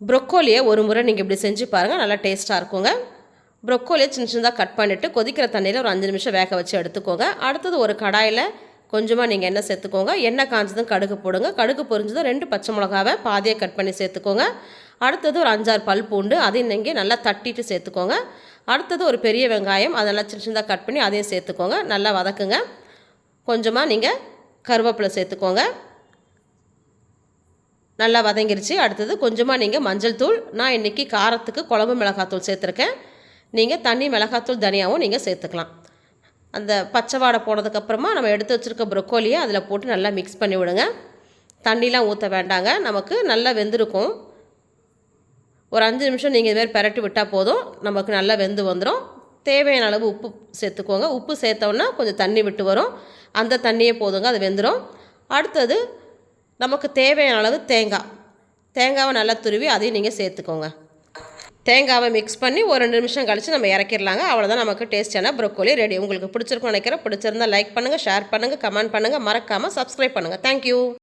ப்ரொக்கோலியை ஒரு முறை நீங்கள் இப்படி செஞ்சு பாருங்கள் நல்லா டேஸ்ட்டாக இருக்குங்க. ப்ரொக்கோலியை சின்ன சின்னதாக கட் பண்ணிவிட்டு கொதிக்கிற தண்ணியில் ஒரு அஞ்சு நிமிஷம் வேக வச்சு எடுத்துக்கோங்க. அடுத்தது ஒரு கடாயில் கொஞ்சமாக நீங்கள் எண்ணெய் சேர்த்துக்கோங்க. எண்ணெய் காஞ்சதும் கடுகு போடுங்க. கடுகு பொரிஞ்சதும் ரெண்டு பச்சை மிளகாவை பாதியை கட் பண்ணி சேர்த்துக்கோங்க. அடுத்தது ஒரு அஞ்சாறு பல் பூண்டு அதையும் நீங்கள் நல்லா தட்டிட்டு சேர்த்துக்கோங்க. அடுத்தது ஒரு பெரிய வெங்காயம் அதை நல்லா சின்ன சின்னதாக கட் பண்ணி அதையும் சேர்த்துக்கோங்க. நல்லா வதக்குங்க. கொஞ்சமாக நீங்கள் கருவேப்பிலை சேர்த்துக்கோங்க. நல்லா வதங்கிருச்சு. அடுத்தது கொஞ்சமாக நீங்கள் மஞ்சள் தூள். நான் இன்றைக்கி காரத்துக்கு குழம்பு மிளகாத்தூள் சேர்த்துருக்கேன். நீங்கள் தண்ணி மிளகாத்தூள் தனியாகவும் நீங்கள் சேர்த்துக்கலாம். அந்த பச்சை வாடை போனதுக்கப்புறமா நம்ம எடுத்து வச்சுருக்க ப்ரொக்கோலியை அதில் போட்டு நல்லா மிக்ஸ் பண்ணி விடுங்க. தண்ணிலாம் ஊற்ற வேண்டாங்க. நமக்கு நல்லா வெந்திருக்கும். ஒரு அஞ்சு நிமிஷம் நீங்கள் இதுமாரி பெரட்டி விட்டால் போதும். நமக்கு நல்லா வெந்து வந்துடும் தேவையான அளவு உப்பு சேர்த்துக்கோங்க. உப்பு சேர்த்தோன்னா கொஞ்சம் தண்ணி விட்டு வரும். அந்த தண்ணியே போதுங்க. அது வெந்துடும் அடுத்தது நமக்கு தேவையான அளவு தேங்காய். தேங்காவை நல்லா துருவி அதையும் நீங்கள் சேர்த்துக்கோங்க. தேங்காவை மிக்ஸ் பண்ணி ஒரு ரெண்டு நிமிஷம் கழித்து நம்ம இறக்கிடலாங்க. அவ்வளோதான் நமக்கு டேஸ்டியான ப்ரொக்கோலி ரெடி உங்களுக்கு பிடிச்சிருக்கும்னு நினைக்கிறேன். பிடிச்சிருந்தா லைக் பண்ணுங்கள் ஷேர் பண்ணுங்கள் கமெண்ட் பண்ணுங்கள் மறக்காமல் சப்ஸ்கிரைப் பண்ணுங்கள் தேங்க்யூ